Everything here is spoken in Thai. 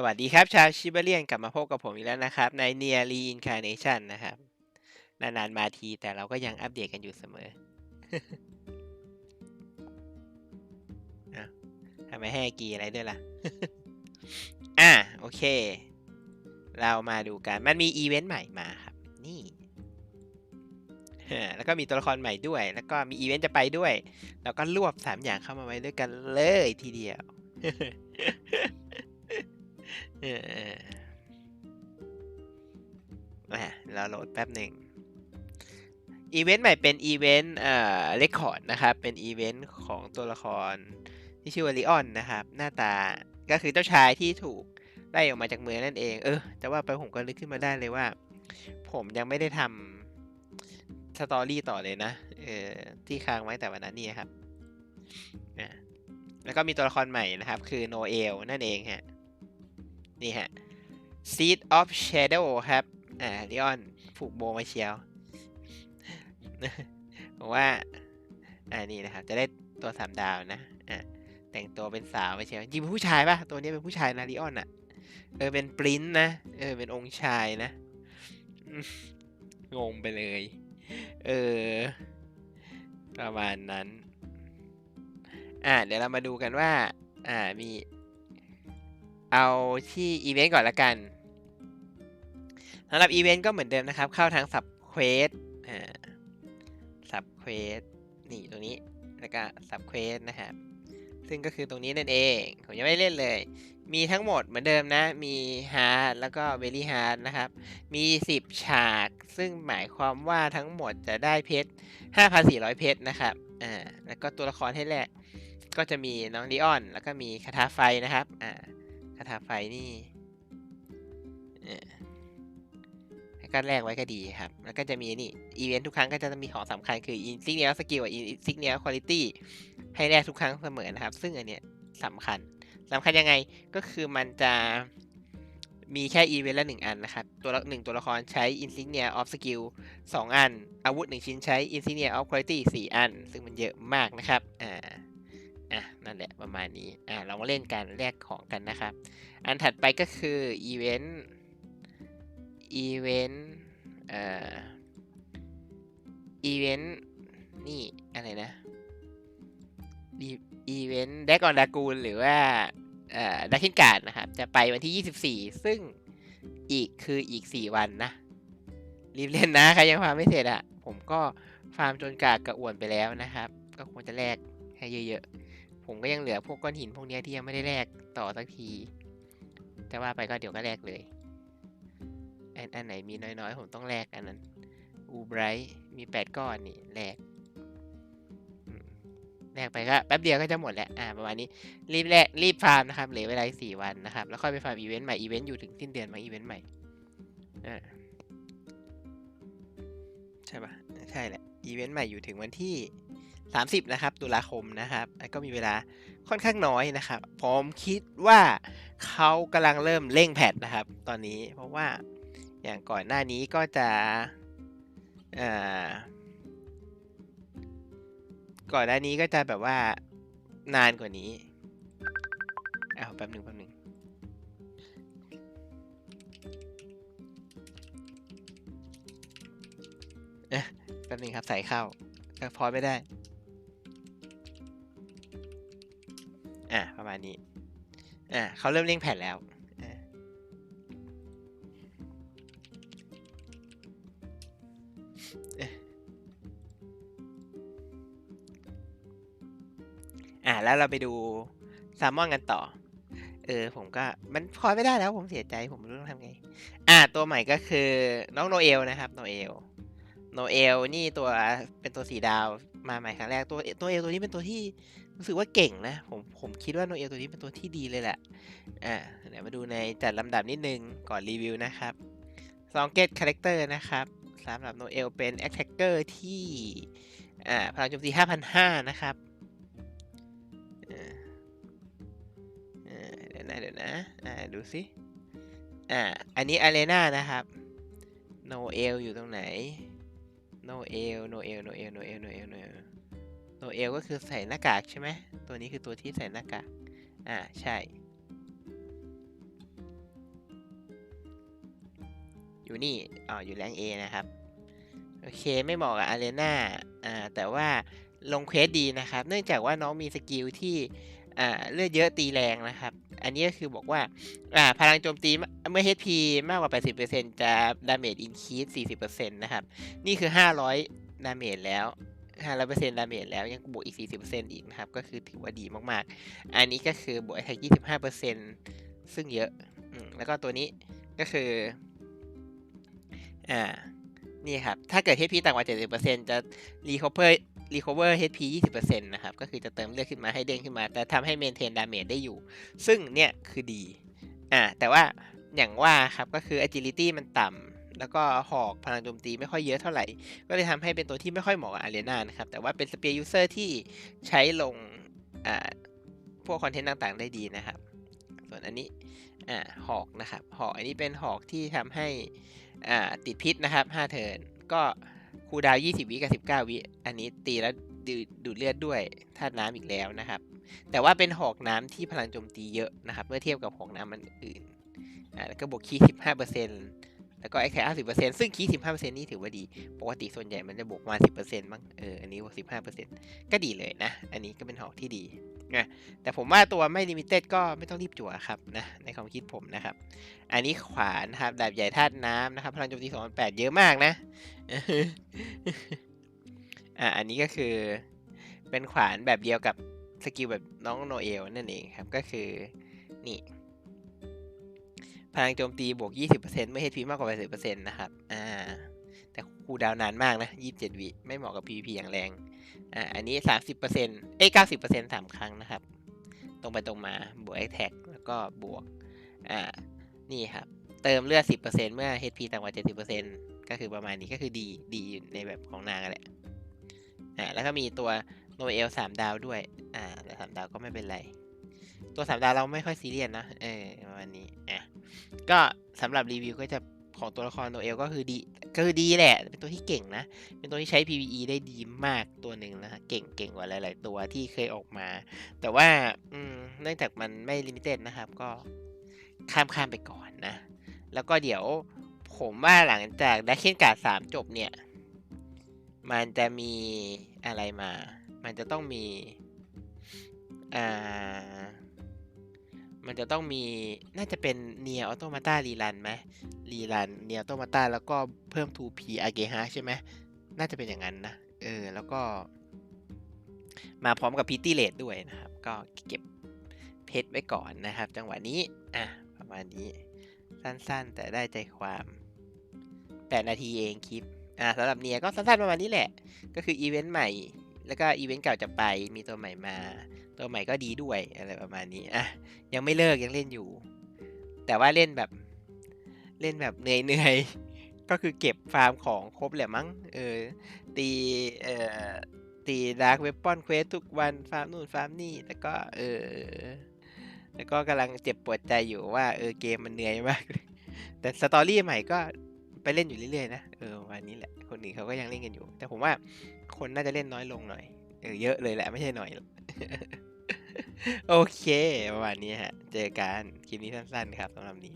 สวัสดีครับ ชาวชิบเลียนกลับมาพบกับผมอีกแล้วนะครับ ใน Near Reincarnation นะครับ นานๆมาทีแต่เราก็ยังอัปเดตกันอยู่เสมอทำไมให้กีอะไรด้วยล่ะ อะ โอเค เรามาดูกัน มันมีอีเวนต์ใหม่มาครับ นี่แล้วก็มีตัวละครใหม่ด้วย แล้วก็มีอีเวนต์จะไปด้วยเราก็รวบสามอย่างเข้ามาไว้ด้วยกันเลยทีเดียว เอออะเราโหลดแป๊บหนึ่งอีเวนต์ใหม่เป็นอีเวนต์เอ่อเรคคอร์ดนะครับ เป็นอีเวนต์ของตัวละครที่ชื่อว่าลิออนนะครับ หน้าตาก็คือเจ้าชายที่ถูกไล่ออกมาจากเมืองนั่นเอง เออ แต่ว่าไปผมก็นึกขึ้นมาได้เลยว่า ผมยังไม่ได้ทำสตอรี่ต่อเลยนะ เออ ที่ค้างไว้แต่วันนั้นนี่ครับอะแล้วก็มีตัวละครใหม่นะครับ คือโนเอลนั่นเองฮะ นี่ฮะ Seed of Shadow ครับ อ่าลิออนผูกโบมาเชียวบอกว่า อ่านี่นะครับ จะได้ตัวสามดาวนะ อ่าแต่งตัวเป็นสาวมาเชียวจริงเป็นผู้ชายปะตัวนี้เป็นผู้ชายนะลิออนอะเออเป็นปริ้นนะ เออเป็นองค์ชายนะ งงไปเลย เออ ประมาณนั้น อ่าเดี๋ยวเรามาดูกันว่า อ่ามี เอาที่อีเวนต์ก่อนละกันสำหรับอีเวนต์ก็เหมือนเดิมนะครับ เข้าทางสับเควสสับเควสนี่ตรงนี้ แล้วก็สับเควสนะครับ ซึ่งก็คือตรงนี้นั่นเอง ผมยังไม่เล่นเลย มีทั้งหมดเหมือนเดิมนะ มีฮาร์ดแล้วก็เวลี่ฮาร์ดนะครับ มี 10 ฉาก ซึ่งหมายความว่าทั้งหมดจะได้เพชร 5,400 เพชรนะครับ อ่า แล้วก็ตัวละครให้แรก ก็จะมีน้องลีออน แล้วก็มีคาถาไฟนะครับ อ่า คาถาไฟนี่ก็แลกไว้ก็ดีครับ แล้วก็จะมีนี่ อีเวนต์ทุกครั้งก็จะมีของสำคัญคือ insignia skill กับ insignia quality ให้แลกทุกครั้งเสมอนะครับ ซึ่งอันเนี้ยสำคัญสำคัญยังไงก็คือมันจะมีแค่อีเวนต์ละหนึ่งอันนะครับ ตัวละหนึ่งตัวละครใช้ insignia of skill สองอัน อาวุธหนึ่งชิ้นใช้ insignia of quality สี่อัน ซึ่งมันเยอะมากนะครับ อ่า อะนั่นแหละประมาณนี้อ่าเรามาเล่นกันแลกของกันนะครับ อันถัดไปก็คืออีเวนต์อีเวนต์เอ่ออีเวนต์นี่อะไรนะอีเวนต์แดกอนดากูลหรือว่าเอ่อดักคินการ์ดนะครับ จะไปวันที่ 24 ซึ่งอีกคืออีก 4 วันนะ รีบเล่นนะใครยังฟาร์มไม่เสร็จอะผมก็ฟาร์มจนกากกระอ่วนไปแล้วนะครับ ก็ควรจะแลกให้เยอะๆ ผมก็ยังเหลือพวกก้อนหินพวกนี้ที่ยังไม่ได้แลกต่อสักที แต่ว่าไปก็เดี๋ยวก็แลกเลยอันอันไหนมีน้อยๆ ผมต้องแลกอันนั้น อูไบรท์มีแปดก้อนนี่แลกแลกไปก็แป๊บเดียวก็จะหมดแล้วอ่าประมาณนี้รีบแลกรีบฟาร์มนะครับเหลือเวลาสี่วันนะครับ แล้วค่อยไปฟาร์มอีเวนต์ใหม่อีเวนต์อยู่ถึงสิ้นเดือนมาอีเวนต์ใหม่อ่าใช่ปะใช่แหละอีเวนต์ใหม่อยู่ถึงวันที่ 30 นะครับ ตุลาคมนะครับ ก็มีเวลาค่อนข้างน้อยนะครับ ผมคิดว่าเขากำลังเริ่มเร่งแพทนะครับ ตอนนี้เพราะว่าอย่างก่อนหน้านี้ก็จะก่อนหน้านี้ก็จะแบบว่านานกว่านี้อ้าวแป๊บหนึ่งแป๊บหนึ่งแป๊บหนึ่งครับใส่เข้าก็พอไม่ได้ ณนี้อะเขาเริ่มเร่งแผ่นแล้วอะแล้วเราไปดูแซลมอนกันต่อ เออ ผมก็มันพอไม่ได้แล้วผมเสียใจผมไม่รู้ต้องทำไง อะตัวใหม่ก็คือน้องโนเอลนะครับโนเอลโนเอลนี่ตัวเป็นตัวสีดาวมาใหม่ครั้งแรกตัวตัวเอลตัวนี้เป็นตัวที่ รู้สึกว่าเก่งนะ ผมผมคิดว่าโนเอลตัวนี้เป็นตัวที่ดีเลยแหละ อ่าเดี๋ยวมาดูในจัดลำดับนิดนึงก่อนรีวิวนะครับซองเกตคาแรคเตอร์นะครับสำหรับโนเอลเป็นแอคแท็กเกอร์ที่ อ่าพลังโจมตี 5,500 นะครับเดี๋ยวนะเดี๋ยวนะ อ่า ดูสิ อ่า อันนี้อารีนานะครับ โนเอลอยู่ตรงไหน โนเอล โนเอล โนเอล โนเอล โนเอล โนเอลโนเอลก็คือใส่หน้ากากใช่ไหมตัวนี้คือตัวที่ใส่หน้ากาก อ่า ใช่ อยู่นี่ อ๋อ อยู่แรงเอนะครับ โอเค ไม่เหมาะกับอารีนาอ่า แต่ว่าลงเควสดีนะครับ เนื่องจากว่าน้องมีสกิลที่ อ่า เลือดเยอะตีแรงนะครับ อันนี้ก็คือบอกว่า อ่า พลังโจมตีเมื่อ HP มากกว่า 80%จะดาเมจอินคีส40%นะครับ นี่คือ 500ดาเมจแล้ว 500%ดาเมจแล้วยังบวกอีก 40%อีกนะครับ ก็คือถือว่าดีมากๆ อันนี้ก็คือบวกแท็ก25%ซึ่งเยอะอแล้วก็ตัวนี้ก็คือ อ่า นี่ครับ ถ้าเกิด HP ต่ำกว่า 70%จะ recover recover HP 20%นะครับ ก็คือจะเติมเลือดขึ้นมาให้เด้งขึ้นมา แต่ทำให้ maintain damage ได้อยู่ ซึ่งเนี่ยคือดี อ่า แต่ว่าอย่างว่าครับ ก็คือ agility มันต่ำ แล้วก็หอกพลังโจมตีไม่ค่อยเยอะเท่าไหร่ ก็เลยทำให้เป็นตัวที่ไม่ค่อยเหมาะกับ Arena นะครับ แต่ว่าเป็น Spear User ที่ใช้ลงอ่าพวกคอนเทนต์ต่างๆ ได้ดีนะครับ ส่วนอันนี้อ่าหอกนะครับ หอกอันนี้เป็นหอกที่ทำให้อ่าติดพิษนะครับ5เทิร์นก็คูดาว 20 วิกับ 19 วิ อันนี้ตีแล้วดูดดูดเลือดด้วยธาตุน้ำอีกแล้วนะครับ แต่ว่าเป็นหอกน้ำที่พลังโจมตีเยอะนะครับ เมื่อเทียบกับหอกน้ำมันอื่นอ่าแล้วก็บวกคีย์15% แล้วก็ไอ้แค่50%ซึ่งคีย์15%นี่ถือว่าดี ปกติส่วนใหญ่มันจะบวกมา10%มั้ง เออ อันนี้บวก15%ก็ดีเลยนะ อันนี้ก็เป็นหอกที่ดีนะ แต่ผมว่าตัวไม่ลิมิเต็ดก็ไม่ต้องรีบจั่วครับนะ ในความคิดผมนะครับ อันนี้ขวานนะครับ ดาบใหญ่ธาตุน้ำนะครับ พลังโจมตี28เยอะมากนะ อ่า อันนี้ก็คือ เป็นขวานแบบเดียวกับสกิลแบบน้องโนเอลนั่นเองครับ ก็คือ นี่ พลังโจมตีบวก 20%เมื่อ HP มากกว่า 80%นะครับอ่าแต่คูดาวนานมากนะ 27 วิไม่เหมาะกับ PVP อย่างแรงอ่าอันนี้ 30%เอ้ย90%สามครั้งนะครับ ตรงไปตรงมาบวก a t t a c แล้วก็บวกอ่านี่ครับ เติมเลือด 10%เมื่อ HP ต่ำกว่า 70%ก็คือประมาณนี้ก็คือดีดีในแบบของนางแหละอ่าแล้วก็มีตัวโนเอลสามดาวด้วย อ่าแต่สามดาวก็ไม่เป็นไร ตัวสามดาวเราไม่ค่อยซีเรียสนะ เออประมาณนี้ อะ ก็สำหรับรีวิวก็จะของตัวละครโนเอลก็คือดีก็คือดีแหละ เป็นตัวที่เก่งนะ เป็นตัวที่ใช้ PVE ได้ดีมากตัวหนึ่งนะเก่งเก่งกว่าหลาย ๆ ตัวที่เคยออกมา แต่ว่าอืมเนื่องจากมันไม่ลิมิเต็ดนะครับ ก็ข้ามข้ามไปก่อนนะ แล้วก็เดี๋ยวผมว่าหลังจากดักเคนการ์ดสามจบเนี่ย มันจะมีอะไรมา มันจะต้องมี อ่า จะต้องมีน่าจะเป็นเนียออโตมาต้ารีรันไหมรีรันเนียออโตมาต้าแล้วก็เพิ่ม 2P อาเกฮะใช่ไหมน่าจะเป็นอย่างนั้นนะ เออ แล้วก็ มาพร้อมกับพิตตี้เลดด้วยนะครับ ก็เก็บเพชรไว้ก่อนนะครับ จังหวะนี้ อะ ประมาณนี้ สั้นๆ แต่ได้ใจความ 8 นาทีเองคลิป อ่าสำหรับเนียก็สั้นๆประมาณนี้แหละ ก็คืออีเวนต์ใหม่ แล้วก็อีเวนต์เก่าจะไปมีตัวใหม่มา ตัวใหม่ก็ดีด้วยอะไรประมาณนี้อะยังไม่เลิกยังเล่นอยู่ แต่ว่าเล่นแบบเล่นแบบเหนื่อยๆ ก็คือเก็บฟาร์มของครบแหละมั้งเออตีเอ่อตีดาร์กเวปอนเควสทุกวันฟาร์มนู่นฟาร์มนี่แล้วก็เออแล้วก็กำลังเจ็บปวดใจอยู่ว่าเออเกมมันเหนื่อยมาก แต่สตอรี่ใหม่ก็ ไปเล่นอยู่เรื่อยๆนะเออวันนี้แหละคนอื่นเขาก็ยังเล่นกันอยู่ แต่ผมว่าคนน่าจะเล่นน้อยลงหน่อยเออเยอะเลยแหละไม่ใช่หน่อย โอเคประมาณนี้ฮะ เจอกันคลิปนี้สั้นๆครับสำหรับนี้